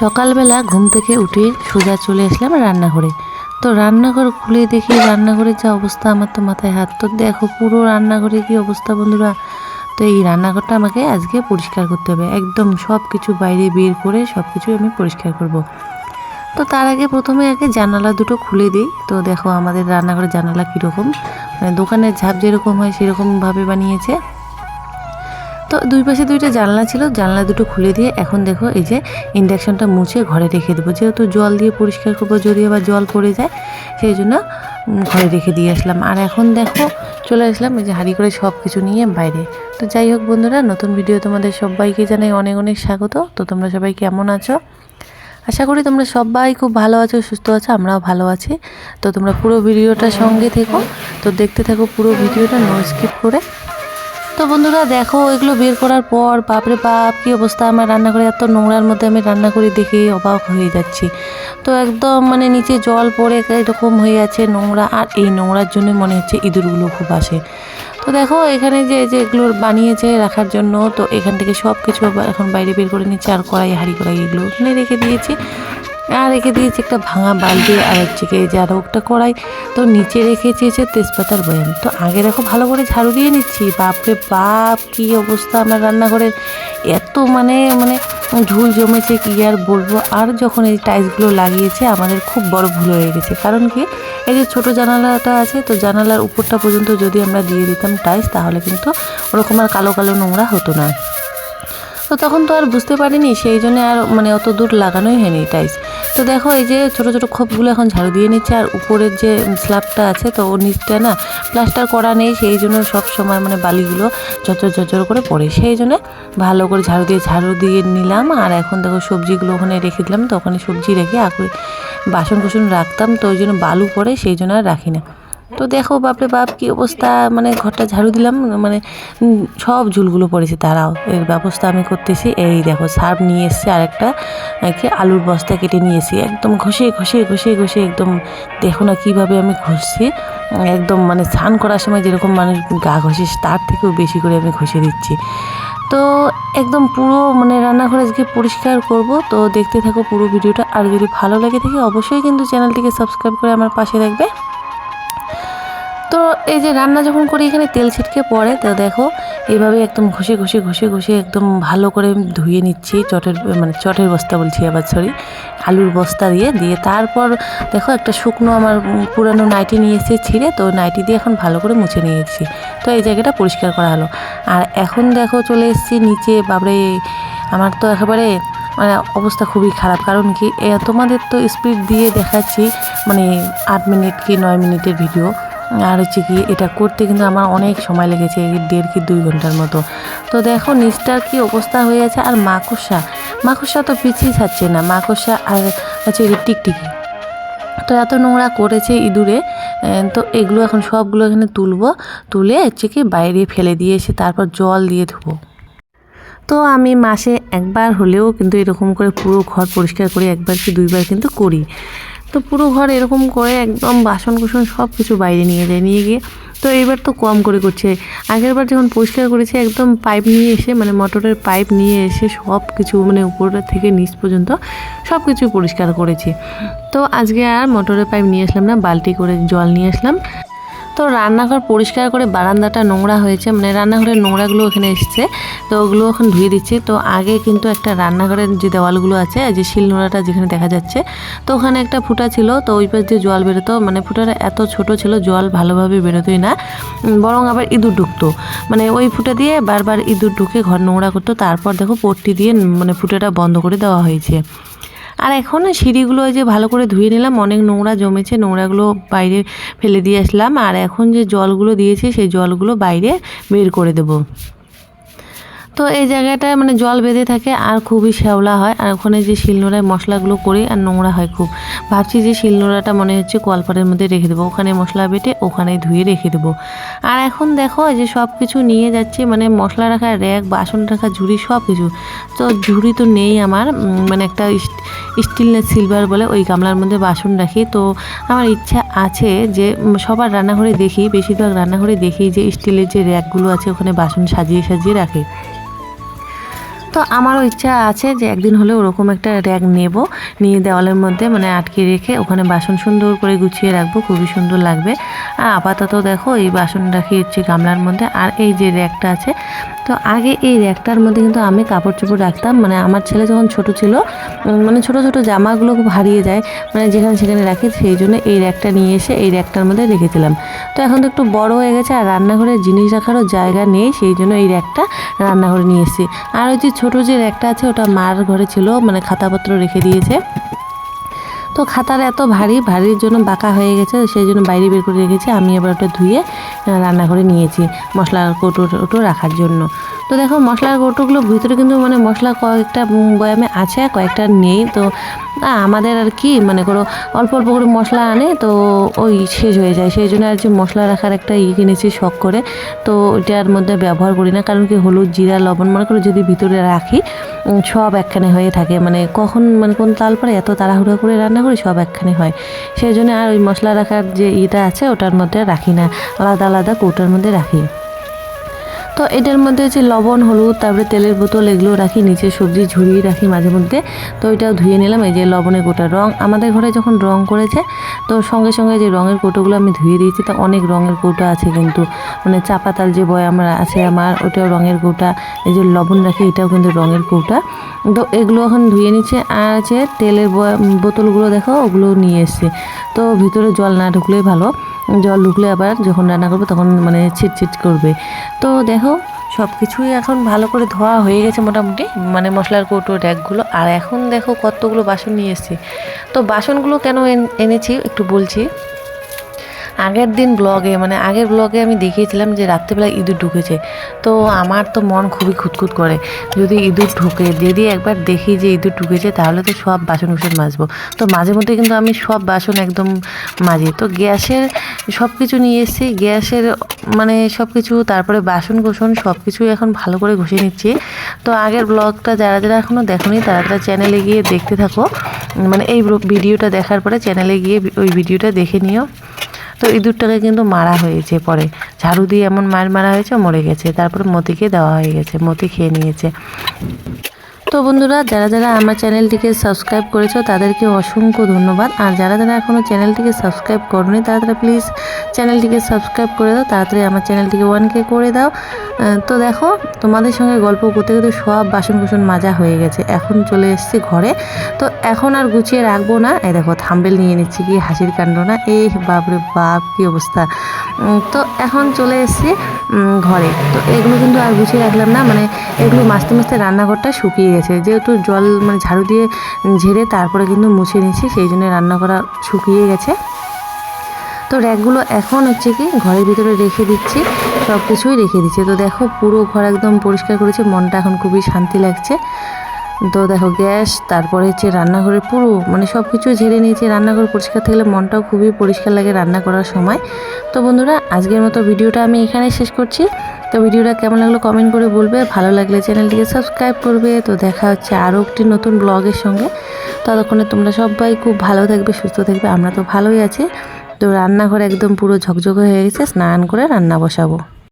সকালবেলা ঘুম থেকে উঠে সোজা চলে আসলাম রান্নাঘরে। তো রান্নাঘর খুলে দেখি রান্নাঘরের যা অবস্থা, আমার তো মাথায় হাত। তো দেখো পুরো রান্নাঘরে কি অবস্থা বন্ধুরা। তো এই রান্নাঘরটা আমাকে আজকে পরিষ্কার করতে হবে। একদম সব কিছু বাইরে বের করে সব কিছু আমি পরিষ্কার করব। তো তার আগে প্রথমে আগে জানালা দুটো খুলে দিই। তো দেখো আমাদের রান্নাঘরের জানালা কীরকম। মানে দোকানের ঝাপ যেরকম হয় সেরকমভাবে বানিয়েছে। তো দুই পাশে দুইটা জানলা ছিল, জানলা দুটো খুলে দিয়ে এখন দেখো এই যে ইন্ডাকশনটা মুছে ঘরে রেখে দেবো। যেহেতু জল দিয়ে পরিষ্কার করব, যদি আবার জল পড়ে যায়, সেই জন্য ঘরে রেখে দিয়ে আসলাম। আর এখন দেখো চলে আসলাম এই যে হাঁড়ি করে সব কিছু নিয়ে বাইরে। তো যাই হোক বন্ধুরা, নতুন ভিডিও তোমাদের সবাইকে জানাই অনেক অনেক স্বাগত। তো তোমরা সবাই কেমন আছো? আশা করি তোমরা সবাই খুব ভালো আছো, সুস্থ আছো, আমরাও ভালো আছি। তো তোমরা পুরো ভিডিওটা সঙ্গে থেকো। তো দেখতে থাকো পুরো ভিডিওটা নো স্কিপ করে। তো বন্ধুরা দেখো, এগুলো বের করার পর, বাপরে বাপ, কী অবস্থা? আমার রান্নাঘরে এত নোংরার মধ্যে আমি রান্না করে দেখে অবাক হয়ে যাচ্ছি। তো একদম মানে নিচে জল পড়ে এরকম হয়ে আছে নোংরা, আর এই নোংরার জন্য মনে হচ্ছে ইঁদুরগুলো খুব আসে। তো দেখো, এখানে যে যে এগুলো বানিয়েছে রাখার জন্য, তো এখান থেকে সব কিছু এখন বাইরে বের করে নিচ্ছে, আর কড়াই হাঁড়ি কড়াই এগুলো ওখানে রেখে দিয়েছি। আর রেখে দিয়েছি একটা ভাঙা বালতি আর হচ্ছে যে আরও একটা কড়াই। তো নিচে রেখেছি হচ্ছে তেজপাতার বয়াম। তো আগে দেখো ভালো করে ঝাড়ু দিয়ে নিচ্ছি। বাপরে বাপ, কি অবস্থা আমার রান্নাঘরের। এত মানে মানে ঝুল জমেছে কি আর বলব? আর যখন এই টাইলসগুলো লাগিয়েছে, আমাদের খুব বড় ভুল হয়ে গেছে। কারণ কি? এই যে ছোটো জানালাটা আছে, তো জানালার উপরটা পর্যন্ত যদি আমরা দিয়ে দিতাম টাইলস, তাহলে কিন্তু ওরকম আর কালো কালো নোংরা হতো না। তো তখন তো আর বুঝতে পারিনি, সেই জন্য আর মানে অত দূর লাগানোই হয়নি টাইলস। তো দেখো, এই যে ছোটো ছোটো খোপগুলো এখন ঝাড়ু দিয়ে নিচ্ছে, আর উপরের যে স্ল্যাবটা আছে, তো ওর নিচটা না প্লাস্টার করা নেই, সেই জন্য সব সময় মানে বালিগুলো ঝরঝর ঝরঝর করে পড়ে। সেই জন্য ভালো করে ঝাড়ু দিয়ে ঝাড়ু দিয়ে নিলাম, আর এখন দেখো সবজিগুলো ওখানে রেখে দিলাম, তো ওখানে সবজি রেখে আগে বাসন কুসন রাখতাম, তো ওই জন্য বালু পড়ে, সেই জন্য আর রাখি না। তো দেখো বাপরে বাপ কি অবস্থা মানে ঘরটা ঝাড়ু দিলাম মানে সব ঝুলগুলো পড়েছে তারাও এর ব্যবস্থা আমি করতেছি, এই দেখো সার্ফ নিয়ে এসছে আর একটা আলুর বস্তা কেটে নিয়ে এসেছি, একদম ঘষে ঘষে ঘষে ঘষে, একদম দেখো না কীভাবে আমি ঘষছি, একদম মানে স্নান করার সময় যেরকম মানুষ গা ঘষে, তার থেকেও বেশি করে আমি ঘষে দিচ্ছি। তো একদম পুরো মানে রান্নাঘর আজকে পরিষ্কার করব, তো দেখতে থাকো পুরো ভিডিওটা, আর যদি ভালো লাগে থাকে অবশ্যই কিন্তু চ্যানেলটিকে সাবস্ক্রাইব করে আমার পাশে রাখবে তো এই যে রান্না যখন করি, এখানে তেল ছিটকে পড়ে। তো দেখো এইভাবে একদম ঘষে ঘষে ঘষে ঘষে একদম ভালো করে ধুয়ে নিচ্ছি চটের মানে চটের বস্তা বলছি আবার সরি আলুর বস্তা দিয়ে দিয়ে তারপর দেখো একটা শুকনো আমার পুরানো নাইটি নিয়ে এসে ছিঁড়ে, তো নাইটি দিয়ে এখন ভালো করে মুছে নিয়েছি। তো এই জায়গাটা পরিষ্কার করা হলো। আর এখন দেখো চলে এসেছি নিচে বাবরে আমার তো একেবারে মানে অবস্থা খুবই খারাপ। কারণ কি তোমাদের তো স্পিড দিয়ে দেখাচ্ছি মানে আট মিনিট কি নয় মিনিটের ভিডিও আর হচ্ছে কি, এটা করতে কিন্তু আমার অনেক সময় লেগেছে দেড় কি দুই ঘণ্টার মতো। তো দেখো, নিচটার কি অবস্থা হয়ে আছে, আর মাকড়সা। মাকড়সা তো পিছিয়ে ছাড়ছে না, মাকড়সা আর হচ্ছে টিকটিকি। তো এত নোংরা করেছে ইঁদুরে তো এগুলো এখন সবগুলো এখানে তুলবো, তুলে হচ্ছে কি বাইরে ফেলে দিয়ে এসে তারপর জল দিয়ে ধুবো। তো আমি মাসে একবার হলেও কিন্তু এরকম করে পুরো ঘর পরিষ্কার করে একবার কি দুইবার কিন্তু করি। তো পুরো ঘর এরকম করে একদম বাসন কুসন সব কিছু বাইরে নিয়ে যায়, নিয়ে গিয়ে। তো এইবার তো কম করে করছে। আগের বার যখন পরিষ্কার করেছে, একদম পাইপ নিয়ে এসে মানে মোটরের পাইপ নিয়ে এসে সব কিছু মানে উপর থেকে নিচ পর্যন্ত সব কিছু পরিষ্কার করেছি। তো আজকে আর মোটরের পাইপ নিয়ে আসলাম না, বালতি করে জল নিয়ে আসলাম। তো রান্নাঘর পরিষ্কার করে বারান্দাটা নোংরা হয়েছে। মানে রান্নাঘরের নোংরাগুলো ওখানে এসছে। তো ওগুলো এখন ধুয়ে দিচ্ছি। তো আগে কিন্তু একটা রান্নাঘরের যে দেওয়ালগুলো আছে যে শিল নোড়াটা যেখানে দেখা যাচ্ছে, তো ওখানে একটা ফুটা ছিল। তো ওই পাশ দিয়ে জল বেরোতো। মানে ফুটাটা এত ছোট ছিল, জল ভালোভাবে বেরোতোই না। বরং আবার ইঁদুর ঢুকতো। মানে ওই ফুটা দিয়ে বারবার ইঁদুর ঢুকে ঘর নোংরা করতো। তারপর দেখো পট্টি দিয়ে মানে ফুটাটা বন্ধ করে দেওয়া হয়েছে। আর এখন সিঁড়িগুলো যে ভালো করে ধুয়ে নিলাম। অনেক নোংরা জমেছে, নোংরাগুলো বাইরে ফেলে দিয়ে আসলাম। আর এখন যে জলগুলো দিয়েছি, সেই জলগুলো বাইরে বের করে দেবো। তো এই জায়গাটায় মানে জল বেঁধে থাকে আর খুবই শ্যাওলা হয়। আর ওখানে যে শিলনোড়ায় মশলাগুলো করি আর নোংরা হয় খুব। ভাবছি যে শিলনোড়াটা মনে হচ্ছে কলপারের মধ্যে রেখে দেবো। ওখানে মশলা বেটে ওখানে ধুয়ে রেখে দেবো। আর এখন দেখো যে সব কিছু নিয়ে যাচ্ছে মানে মশলা রাখা, র্যাক, বাসন রাখা, ঝুড়ি সব কিছু তো ঝুড়ি তো নেই আমার মানে একটা স্টিল সিলভার বলে ওই গামলার মধ্যে বাসন রাখি। তো আমার ইচ্ছা আছে যে সবার রান্নাঘরে দেখি, বেশিরভাগ রান্নাঘরে দেখি যে স্টিলের যে র্যাকগুলো আছে ওখানে বাসন সাজিয়ে সাজিয়ে রাখে। তো আমারও ইচ্ছা আছে যে একদিন হলে ওরকম একটা র্যাক নেব। নিয়ে দেওয়ালের মধ্যে মানে আটকে রেখে ওখানে বাসন সুন্দর করে গুছিয়ে রাখব, খুবই সুন্দর লাগবে। আর আপাতত দেখো এই বাসন রাখি হচ্ছে গামলার মধ্যে আর এই যে র্যাকটা আছে, তো আগে এই র্যাকটার মধ্যে কিন্তু আমি কাপড় চোপড় রাখতাম। মানে আমার ছেলে যখন ছোট ছিল মানে ছোট ছোট জামাগুলো খুব হারিয়ে যায় মানে যেখানে সেখানে রাখি, সেই জন্য এই র্যাকটা নিয়ে এসে এই র্যাকটার মধ্যে রেখেছিলাম তো এখন তো একটু বড় হয়ে গেছে আর রান্নাঘরে জিনিস রাখারও জায়গা নেই, সেই জন্য এই র্যাকটা রান্নাঘরে নিয়ে এসেছি। আর ওই যে ছোটো যে র্যাকটা আছে ওটা মার ঘরে ছিল মানে খাতাপত্র রেখে দিয়েছে। তো খাতার এত ভারী, ভারীর জন্য বাঁকা হয়ে গেছে, সেই জন্য বাইরে বের করে রেখেছি। আমি এবার ওটা ধুয়ে রান্না করে নিয়েছি মশলার কৌটো টৌটো রাখার জন্য। তো দেখো, মশলার কৌটোগুলো ভিতরে কিন্তু মানে মশলা কয়েকটা বয়ামে আছে, কয়েকটা নেই। তো আমাদের আর কি মানে করো অল্প অল্প করে মশলা আনে, তো ওই শেষ হয়ে যায়। সেই জন্য আর যে মশলা রাখার একটা ই কিনেছি শখ করে। তো ওইটার মধ্যে ব্যবহার করি না, কারণ কি হলুদ, জিরা, লবণ, মনে করো যদি ভিতরে রাখি সব একখানে হয়ে থাকে। মানে কখন মানে কোন তাল পরে এত তাড়াহুড়ো করে রান্না করি, সব একখানে হয়। সেই জন্য আর ওই মশলা রাখার যে ইটা আছে, ওটার মধ্যে রাখি না। আলাদা আলাদা কৌটার মধ্যে রাখি। তো এটার মধ্যে হচ্ছে লবণ, হলুদ, তারপরে তেলের বোতল এগুলো রাখি, নিচে সবজি ঝুরিয়ে রাখি মাঝে মধ্যে। তো এটাও ধুয়ে নিলাম, এই যে লবণের কোটা রং। আমাদের ঘরে যখন রং করেছে, তো সঙ্গে সঙ্গে যে রঙের কৌটোগুলো আমি ধুয়ে দিয়েছি, তো অনেক রঙের কৌটো আছে কিন্তু মানে চা পাতার যে আমার আছে আমার, ওটাও রঙের কৌটা, এই যে লবণ রাখি, এটাও কিন্তু রঙের কৌটা। তো এগুলো এখন ধুয়ে নিচ্ছে, আর আছে তেলের বয়া- বোতলগুলো দেখো, ওগুলো নিয়ে এসছে। তো ভিতরে জল না ঢুকলেই ভালো, জল ঢুকলে আবার যখন রান্না করব তখন মানে ছিটছিট করবে। তো দেখো সব কিছুই এখন ভালো করে ধোয়া হয়ে গেছে মোটামুটি। মানে মশলার কৌটো, র্যাকগুলো। আর এখন দেখো কতগুলো বাসন নিয়ে এসেছি। তো বাসনগুলো কেন এন- এনেছি একটু বলছি। আগের দিন ব্লগে মানে আগের ব্লগে আমি দেখিয়েছিলাম যে রাত্রেবেলা ইঁদুর ঢুকেছে। তো আমার তো মন খুবই খুঁতখুত করে, যদি ইঁদুর ঢুকে, যদি একবার দেখি যে ইঁদুর ঢুকেছে, তাহলে তো সব বাসন কুসন মাজবো। তো মাঝে মধ্যে কিন্তু আমি সব বাসন একদম মাজি। তো গ্যাসের সব কিছু নিয়ে এসেছি, গ্যাসের মানে সব কিছু তারপরে বাসন কোসন সব কিছুই এখন ভালো করে ঘষে নিচ্ছি। তো আগের ব্লগটা যারা যারা এখনও দেখোনি, তারা তারা চ্যানেলে গিয়ে দেখতে থাকো। মানে এই ভিডিওটা দেখার পরে চ্যানেলে গিয়ে ওই ভিডিওটা দেখে নিও। তো ইঁদুরটাকে কিন্তু মারা হয়েছে পরে। ঝাড়ু দিয়ে এমন মার মারা হয়েছে, মরে গেছে। তারপরে মতিকে দেওয়া হয়ে গেছে। মতি খেয়ে নিয়েছে। তো বন্ধুরা, যারা যারা আমার চ্যানেলটিকে সাবস্ক্রাইব করেছ, তাদেরকে অসংখ্য ধন্যবাদ। আর যারা যারা এখনও চ্যানেলটিকে সাবস্ক্রাইব করনি তারা তারা প্লিজ চ্যানেলটিকে সাবস্ক্রাইব করে দাও, তাড়াতাড়ি আমার চ্যানেলটিকে ওয়ান কে করে দাও। তো দেখো, তোমাদের সঙ্গে গল্প করতে করতে সব বাসন কুসন মাজা হয়ে গেছে। এখন চলে এসেছি ঘরে। তো এখন আর গুছিয়ে রাখব না। এই দেখো, থাম্বেল নিয়ে নিচ্ছি কি হাসির কাণ্ড না? এই বাপরে বাপ, কি অবস্থা। তো এখন চলে এসেছি ঘরে। তো এগুলো কিন্তু আর গুছিয়ে রাখলাম না। মানে এগুলো মাঝতে মাঝতে রান্নাঘরটা শুকিয়ে গেছে যেহেতু জল মানে ঝাড়ু দিয়ে ঝেড়ে তারপরে কিন্তু মুছে নিয়েছি, সেই জন্য রান্না করা শুকিয়ে গেছে। তো র্যাকগুলো এখন হচ্ছে কি ঘরের ভিতরে রেখে দিচ্ছি সব কিছুই রেখে দিচ্ছে। তো দেখো পুরো ঘর একদম পরিষ্কার করেছে, মনটা এখন খুবই শান্তি লাগছে। তো দেখো গ্যাস, তারপরে হচ্ছে রান্নাঘরের পুরো মানে সব কিছু ঝেড়ে নিয়েছি। রান্নাঘর পরিষ্কার থাকলে মনটাও খুবই পরিষ্কার লাগে রান্না করার সময়। তো বন্ধুরা, আজকের মতো ভিডিওটা আমি এখানে শেষ করছি। তো ভিডিওটা কেমন লাগল কমেন্ট করে বলবে। ভালো লাগলে চ্যানেলটিকে সাবস্ক্রাইব করবে। তো দেখা হচ্ছে আরও একটি নতুন ব্লগের সঙ্গে। ততক্ষণে তোমরা সবাই খুব ভালো থাকবে, সুস্থ থাকবে। আমরা তো ভালোই আছি। তো রান্নাঘর একদম পুরো ঝকঝকে হয়ে গেছে। স্নান করে রান্না বসাবো।